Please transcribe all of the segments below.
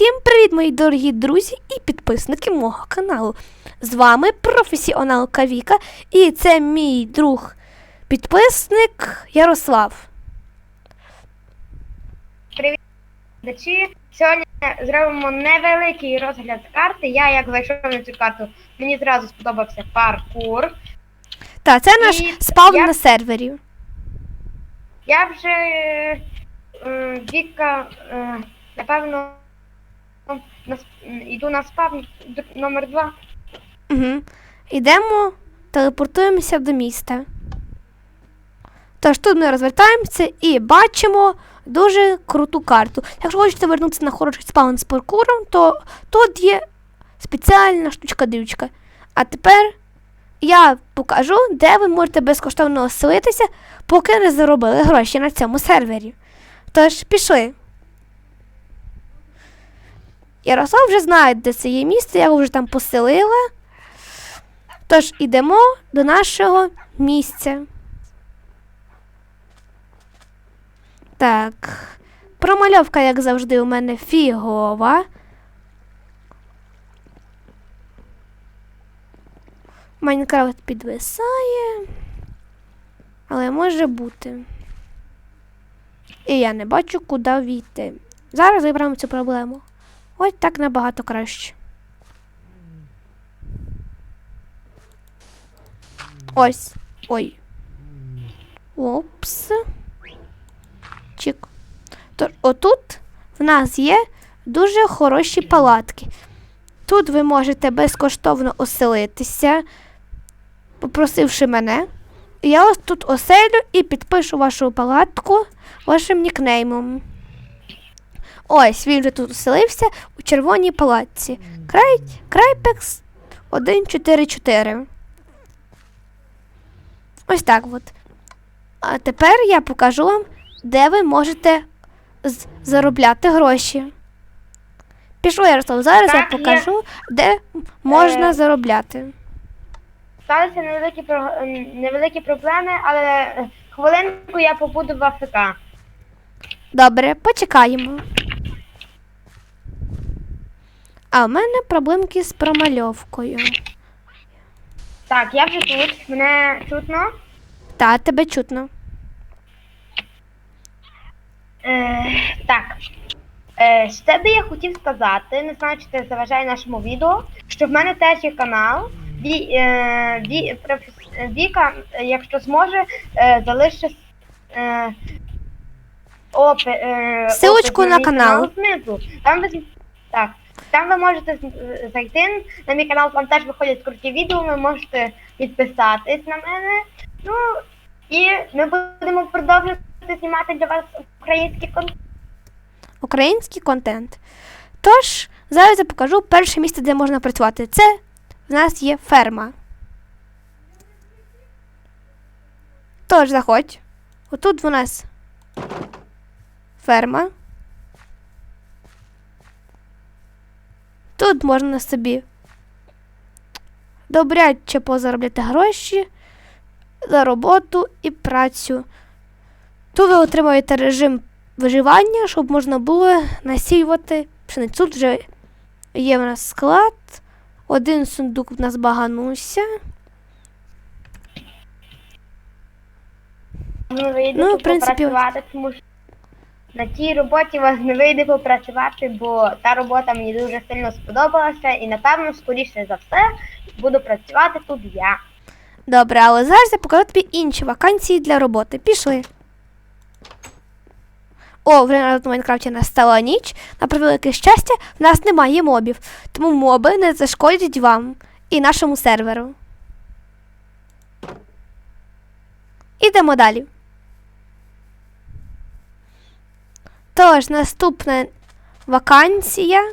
Усім привіт, мої дорогі друзі і підписники мого каналу. З вами професіонал Кавіка, і це мій друг підписник Ярослав. глядачі. Сьогодні зробимо невеликий розгляд карти. Я як зайшов на цю карту, мені зразу сподобався паркур. Та це наш І спав я- на сервері. Я вже Віка, е, напевно, на, йду на спав д- номер 2. Угу. Ідемо, телепортуємося до міста. Тож тут ми розвертаємося і бачимо дуже круту карту. Якщо хочете вернутися на хороший спаун з паркуром, то тут є спеціальна штучка-дивчка. А тепер я покажу, де ви можете безкоштовно оселитися, поки не заробили гроші на цьому сервері. Тож пішли. Ярослав вже знає, де це є місце, я його вже там поселила. Тож ідемо до нашого місця. Так. Промальовка, як завжди, у мене фігова. Майнкрафт підвисає. Але може бути. І я не бачу, куди війти. Зараз виберемо цю проблему. Ось так набагато краще. Ось. Ой. Опс. Чик. Тож отут в нас є дуже хороші палатки. Тут ви можете безкоштовно оселитися, попросивши мене. Я ось тут оселю і підпишу вашу палатку вашим нікнеймом. Ось він вже тут оселився у червоній палатці. Край, Крайпекс 144. Ось так от. А тепер я покажу вам, де ви можете заробляти гроші. Пішло, Ярослав, зараз Так, я є. покажу, де можна Е. заробляти. Сталися невеликі, про- е, невеликі проблеми, але хвилинку я побуду в АФК. Добре, почекаємо. А в мене проблемки з промальовкою. Так, я вже тут. Мене чутно. Та, тебе чутно. Е, так. Е, ще би я хотів сказати, не знаю, чи це заважає нашому відео, що в мене теж є канал. Ві, е, Ві, Віка, якщо зможе, е, залишить е, опи, е, Силочку опис на канал. знизу. Там ви, так, там ви можете зайти на мій канал, там теж виходять круті відео, ви можете підписатись на мене. Ну, і ми будемо продовжувати знімати для вас український контент. Український контент. Тож, зараз я покажу перше місце, де можна працювати. Це в нас є ферма. Тож заходь. Отут у нас ферма. Тут можна собі добряче позаробляти гроші за роботу і працю. Тут ви отримуєте режим виживання, щоб можна було насіювати пшеницю. Тут вже є в нас склад. Один сундук в нас баганувся. Вийде Ну, тут в принципі, тому що на тій роботі вас не вийде попрацювати, бо та робота мені дуже сильно сподобалася, і напевно, скоріше за все, буду працювати тут я. Добре, але зараз я покажу тобі інші вакансії для роботи. Пішли. О, вже на Майнкрафті настала ніч. На превелике щастя, в нас немає мобів, тому моби не зашкодять вам і нашому серверу. Ідемо далі. Тож, наступна вакансія.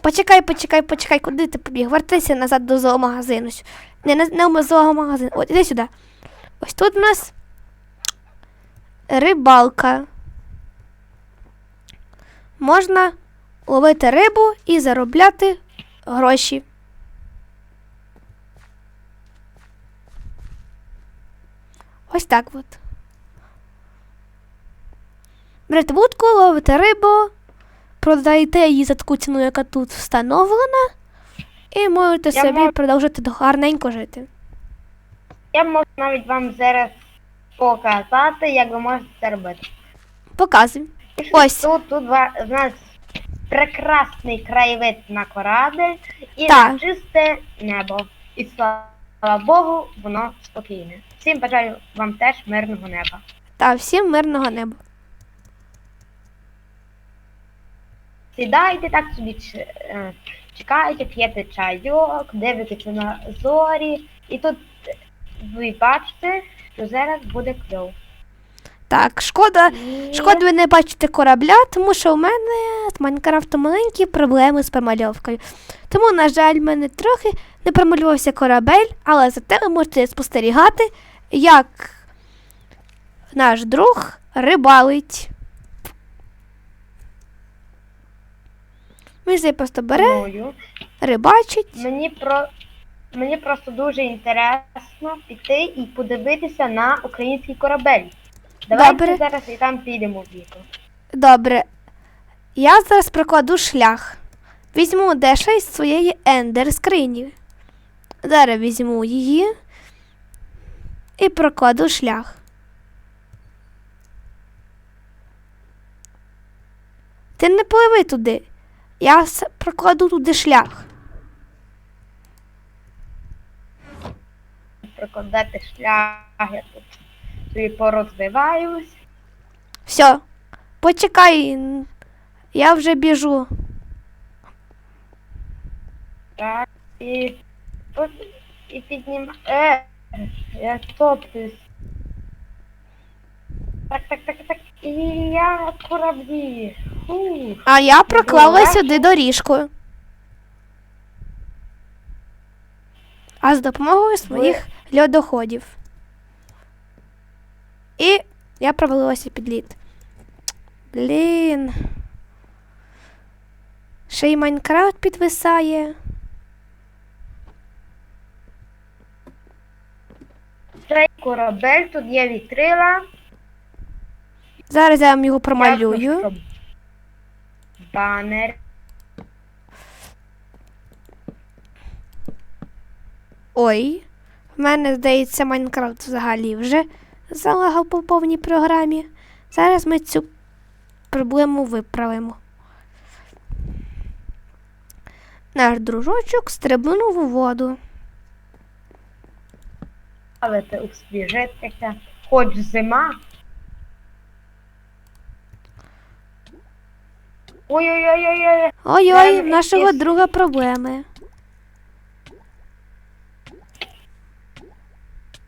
Почекай, почекай, почекай, куди ти побіг? Вертайся назад до зоомагазину. Не, не, не зоомагазин. От, іди сюди. Ось тут у нас рибалка. Можна ловити рибу і заробляти гроші. Ось так от. Берете вудку, ловите рибу, продаєте її за таку ціну, яка тут встановлена, і можете Я собі мож- продовжити гарненько жити. Я можу навіть вам зараз показати, як ви можете це робити. Показуй. Ось. Тут, тут ва- у нас прекрасний краєвид на корабль і Так. на чисте небо. І слава Богу, воно спокійне. Всім бажаю вам теж мирного неба. Та всім мирного неба. Сідайте так собі, е, чекаєте, п'єте чайок, дивитеся на зорі, і тут ви бачите, що зараз буде кльов. Так, шкода. І- Шкода, ви не бачите корабля, тому що у мене з Майнкрафтом маленькі проблеми з промальовкою. Тому, на жаль, в мене трохи не промалювався корабель, але зате ви можете спостерігати, як наш друг рибалить. Він просто бере, мною. рибачить. Мені про мені просто дуже інтересно піти і подивитися на український корабель. Давайте Добре. зараз і там підемо віку. Добре. Я зараз прокладу шлях. Візьму D6 з своєї ендер скрині. Зараз візьму її і прокладу шлях. Ти не пливи туди. Я прокладу туди шлях. Прокладати шлях, я тут собі порозвиваюсь. Все. Почекай. Я вже біжу. Так, і, і піднімаю. Е, я топлюсь. Так, так, так, так. І я кораблі. А я проклала сюди доріжку. А з допомогою своїх льодоходів. І я провалилася під лід. Блін. Ще й Майнкрафт підвисає. Цей корабель, тут є вітрила. Зараз я вам його промалюю. Банер. Ой. В мене, здається, Майнкрафт взагалі вже залагав по повній програмі. Зараз ми цю проблему виправимо. Наш дружочок стрибнув у воду. Але це освіжитися. Хоч зима. Ой-ой-ой-ой-ой. Ой-ой, в нашого друга проблеми.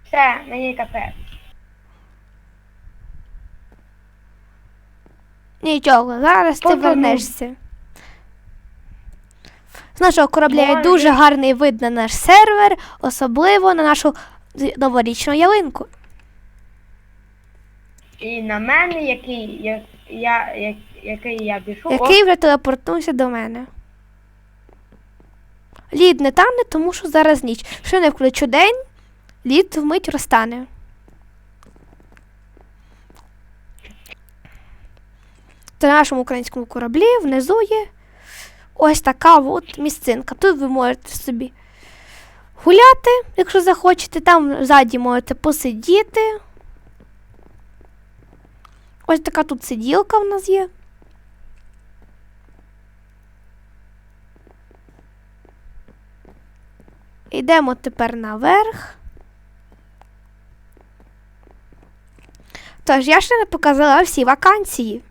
Все, мені капець. Нічого, зараз ти Поверну. вернешся. З нашого корабля є дуже гарний вид на наш сервер, особливо на нашу новорічну ялинку. І на мене, який я, я, як, який я біжу. який вже телепортнувся до мене. Лід не тане, тому що зараз ніч. Що не включу день, лід вмить розтане. Та на нашому українському кораблі внизу є ось така от місцинка. Тут ви можете собі гуляти, якщо захочете. Там ззаді можете посидіти. Ось така тут сиділка в нас є. Йдемо тепер наверх. Тож, я ще не показала всі вакансії.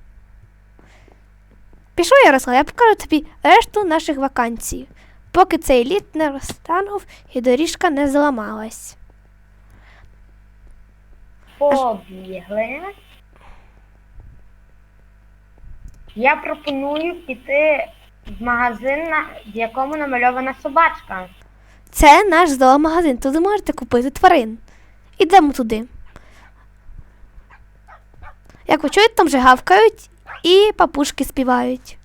Пішов Ярослав, я покажу тобі решту наших вакансій, поки цей лід не розтанув і доріжка не зламалась. Побігли. Я пропоную піти в магазин, в якому намальована собачка. Це наш зоомагазин, туди можете купити тварин. Ідемо туди. Як ви чуєте, там вже гавкають і папушки співають.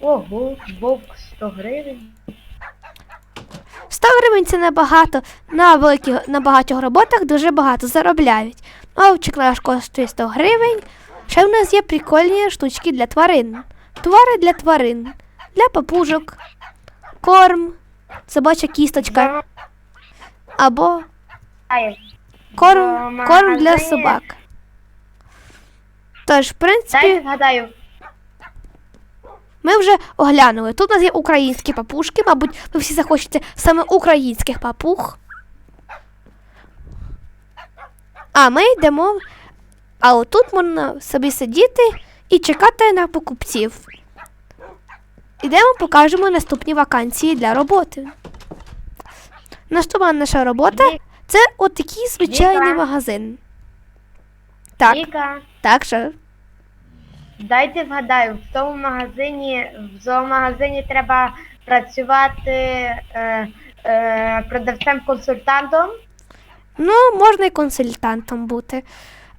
Ого, вовк 100 гривень. Стоп! 100 гривень це небагато. На великих на багатьох роботах дуже багато заробляють. Овчик наш коштує 100 гривень. Ще в нас є прикольні штучки для тварин. Твари для тварин, для папужок, корм, собача кісточка або корм, корм для собак. Тож, в принципі, згадаю. Ми вже оглянули. Тут у нас є українські папушки, мабуть, ви всі захочете саме українських папуг. А ми йдемо. А отут можна собі сидіти і чекати на покупців. Ідемо, покажемо наступні вакансії для роботи. Наступна наша робота це отакий звичайний Віка. магазин. Так, Віка, так, що? дайте вгадаю, в тому магазині, в зоомагазині треба працювати е, е, продавцем-консультантом. Ну, можна і консультантом бути.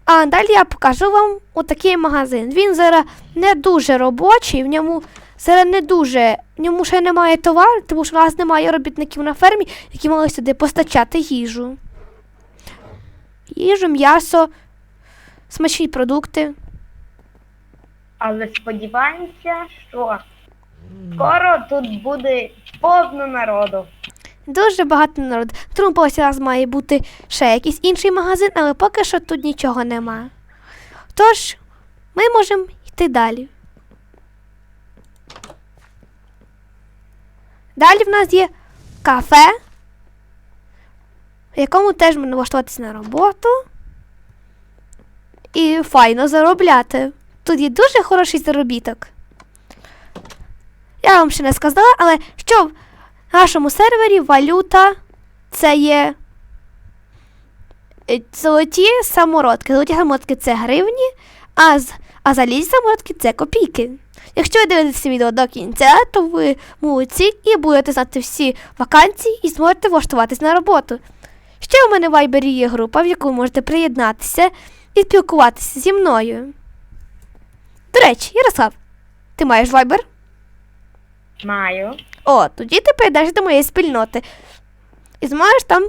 А далі я покажу вам отакий магазин. Він зараз не дуже робочий, в ньому зараз не дуже, в ньому ще немає товару, тому що у нас немає робітників на фермі, які мали сюди постачати їжу. Їжу, м'ясо, смачні продукти. Але сподіваємося, що скоро тут буде повно народу. Дуже багато народу. Поверсі у нас має бути ще якийсь інший магазин, але поки що тут нічого нема. Тож, ми можемо йти далі. Далі в нас є кафе, в якому теж можна влаштуватися на роботу і файно заробляти. Тут є дуже хороший заробіток. Я вам ще не сказала, але що нашому сервері валюта це є е, золоті самородки. Золоті самородки це гривні, а, а залізні самородки це копійки. Якщо ви дивитеся відео до кінця, то ви молодці і будете знати всі вакансії і зможете влаштуватись на роботу. Ще у мене в Вайбері є група, в яку ви можете приєднатися і спілкуватися зі мною. До речі, Ярослав, ти маєш вайбер? Маю. О, тоді ти прийдеш до моєї спільноти. І зможеш там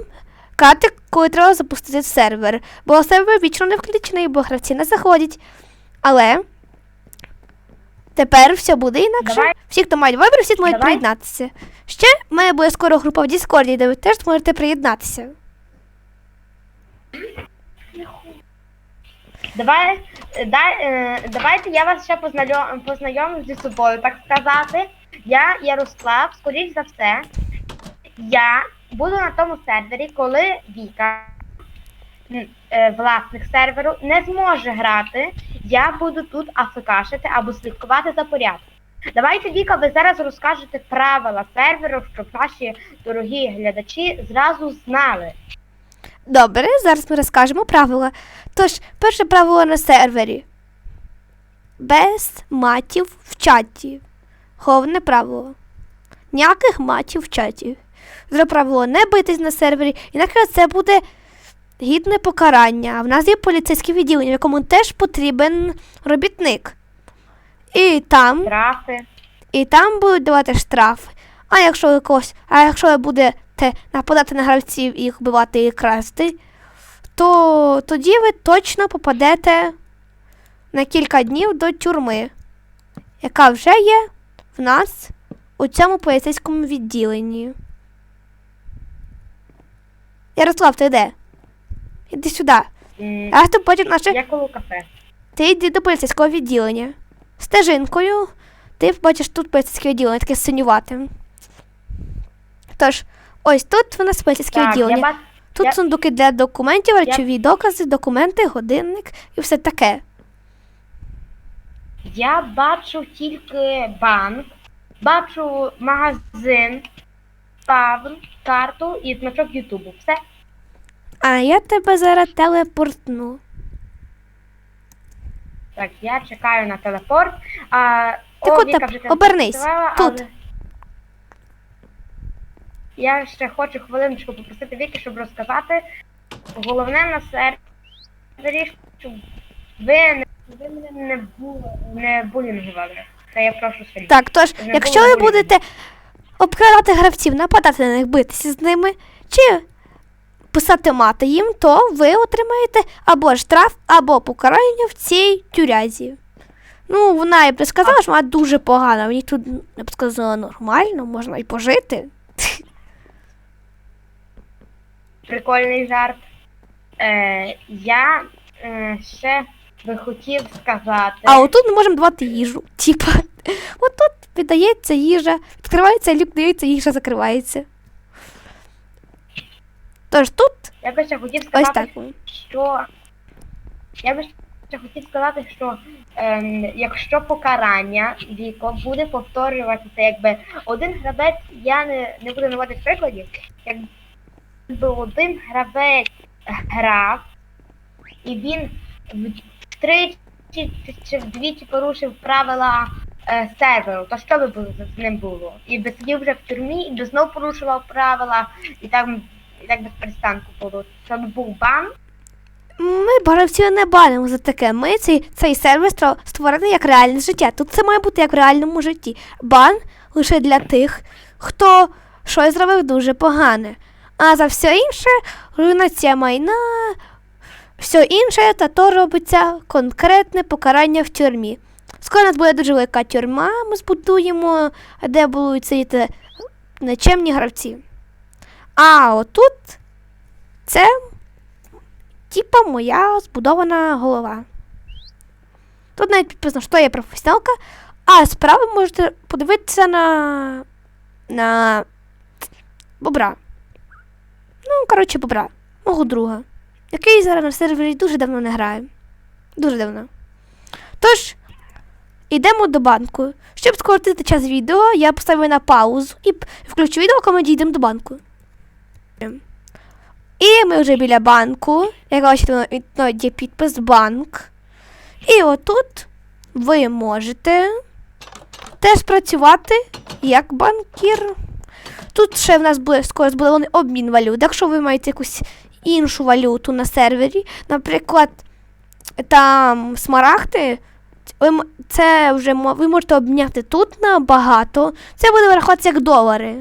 кати, коли треба запустити сервер. Бо сервер вічно не включений, бо гравці не заходять. Але тепер все буде інакше. Давай. Всі, хто мають вибір, всі Давай. приєднатися. Ще в мене буде скоро група в Діскорді, де ви теж зможете приєднатися. Давай, е, дай, е, давайте я вас ще познайом, познайомлю зі собою, так сказати. Я Ярослав, скоріш за все, я буду на тому сервері, коли Віка, е, власник серверу, не зможе грати, я буду тут афекашити або слідкувати за порядком. Давайте, Віка, ви зараз розкажете правила серверу, щоб наші дорогі глядачі зразу знали. Добре, зараз ми розкажемо правила. Тож, перше правило на сервері. Без матів в чаті. Головне правило. Ніяких матів в чаті. Друге правило не битись на сервері, інакше це буде гідне покарання. В нас є поліцейське відділення, в якому теж потрібен робітник. І там Штрафи. і там будуть давати штрафи. А якщо ви когось, а якщо ви будете нападати на гравців і їх вбивати і красти, то тоді ви точно попадете на кілька днів до тюрми, яка вже є в нас у цьому поліцейському відділенні. Ярослав, ти де? Іди сюди. М, А ти потім наше. Я коло кафе. Ти йди до поліцейського відділення. Стежинкою ти бачиш тут поліцейське відділення, таке синювате. Тож, ось тут в нас поліцейське Так, я відділення. Тут я- сундуки для документів, речові докази, документи, годинник і все таке. Я бачу тільки банк, бачу магазин, павн, карту і значок Ютубу. Все. А я тебе зараз телепортну. Так, я чекаю на телепорт. А, Ти о, куди? Віка вже Обернись. телепортувала, Тут. але Я ще хочу хвилиночку попросити Віки, щоб розказати. Головне на сервері, щоб ви не, ви мене не, бу, не булінгували. Це я прошу сильно. Так, тож, Не якщо ви будете обкрадати гравців, нападати на них, битися з ними, чи писати мати їм, то ви отримаєте або штраф, або покарання в цій тюрязі. Ну, вона я б не сказала, що вона дуже погана. Мені тут, я б сказала, нормально, можна і пожити. Прикольний жарт. Е, я е, ще би хотів сказати. А отут ми можемо давати їжу. Типа, отут віддається їжа, відкривається люк, дається їжа, закривається. Тож тут Я би ще хотів ось сказати, так. що я би ще хотів сказати, що ем, якщо покарання віко буде повторюватися, якби один гравець, я не, не буду наводити прикладів, якби один гравець грав, і він втричі чи, вдвічі порушив правила е, серверу, то що би з ним було? І би сидів вже в тюрмі, і би знов порушував правила, і так, і так без перестанку було. Це був бан. Ми гравців не банимо за таке. Ми цей, цей сервіс створений як реальне життя. Тут це має бути як в реальному житті. Бан лише для тих, хто щось зробив дуже погане. А за все інше руйнація майна, все інше, та то робиться конкретне покарання в тюрмі. Скоро у нас буде дуже велика тюрма, ми збудуємо, де будуть сидіти нечемні гравці. А отут це типа моя збудована голова. Тут навіть підписано, що я професіоналка, а справа можете подивитися на. на. бобра. Ну, коротше, бобра, мого друга, який зараз на сервері дуже давно не грає. Дуже давно. Тож, йдемо до банку. Щоб скоротити час відео, я поставлю на паузу і включу відео, коли ми дійдемо до банку. І ми вже біля банку. Як бачите, воно- воно є підпис банк. І отут ви можете теж працювати як банкір. Тут ще в нас буде скоро збудований обмін валют. Якщо ви маєте якусь іншу валюту на сервері, наприклад, там смарагди, це вже ви можете обміняти тут на багато. Це буде рахуватися як долари.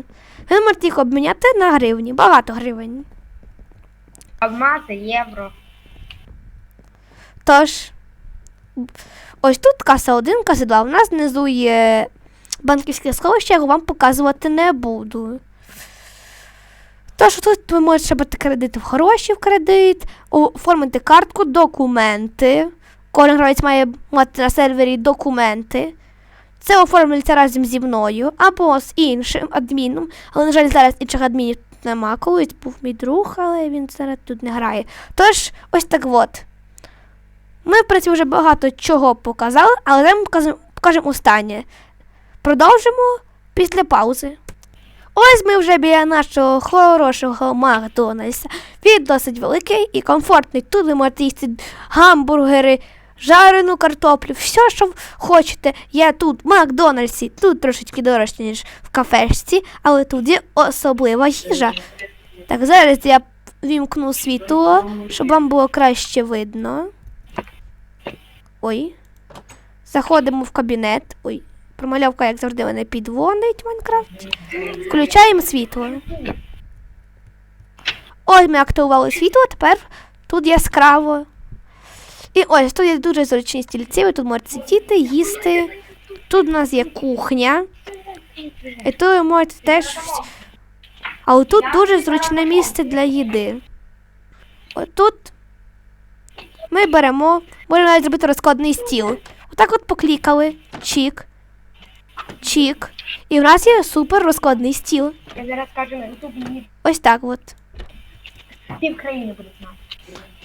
Ви можете їх обміняти на гривні, багато гривень. Алмази, євро. Тож, ось тут каса 1, каса 2. У нас внизу є банківське сховище, я його вам показувати не буду. Тож тут ви можете брати кредити в гроші в кредит, оформити картку, документи. Кожен гравець має мати на сервері документи. Це оформлюється разом зі мною або з іншим адміном. Але, на жаль, зараз інших адмінів тут нема. Колись був мій друг, але він зараз тут не грає. Тож, ось так от. Ми, в принципі, вже багато чого показали, але ми покажемо останнє. Продовжимо після паузи. Ось ми вже біля нашого хорошого Макдональдса. Він досить великий і комфортний. Тут ви можете їсти гамбургери, жарену картоплю, все, що хочете. Я тут в Макдональдсі, тут трошечки дорожче, ніж в кафешці, але тут є особлива їжа. Так, зараз я вімкну світло, щоб вам було краще видно. Ой. Заходимо в кабінет. Ой, промальовка, як завжди, мене підводить в Майнкрафті. Включаємо світло. Ось ми активували світло, тепер тут яскраво. І ось тут є дуже зручні стільці, ви тут можете сидіти, їсти. Тут у нас є кухня. І тут ви можете теж. Але тут дуже зручне місце для їди. Отут ми беремо, можемо навіть зробити розкладний стіл. Отак от поклікали. Чік. Чік. І в нас є супер розкладний стіл. Я зараз кажу на ютубі її Ось так от. пів країни буде знати.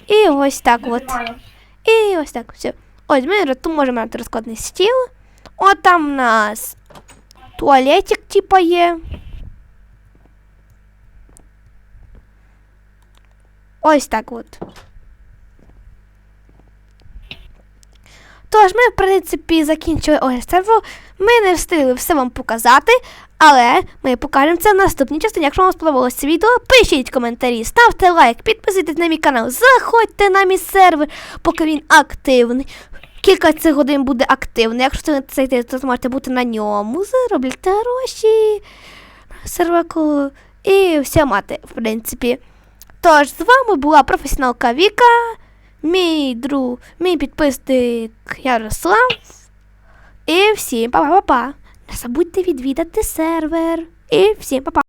І ось так от. Знаю. І ось так. Все. Ось ми тут можемо мати розкладний стіл. От там у нас туалетик, типа є. Ось так от. Тож, ми, в принципі, закінчили огляд серверу. Ми не встигли все вам показати, але ми покажемо це в наступній частині. Якщо вам сподобалося це відео, пишіть коментарі, ставте лайк, підписуйтесь на мій канал, заходьте на мій сервер, поки він активний. Кілька цих годин буде активний. Якщо це зайти, то зможете бути на ньому. Заробляйте гроші. серваку і вся мати, в принципі. Тож, з вами була професіоналка Віка, мій друг, мій підписник Ярослав. І всім па-па-па-па. Не забудьте відвідати сервер. І всім па-па.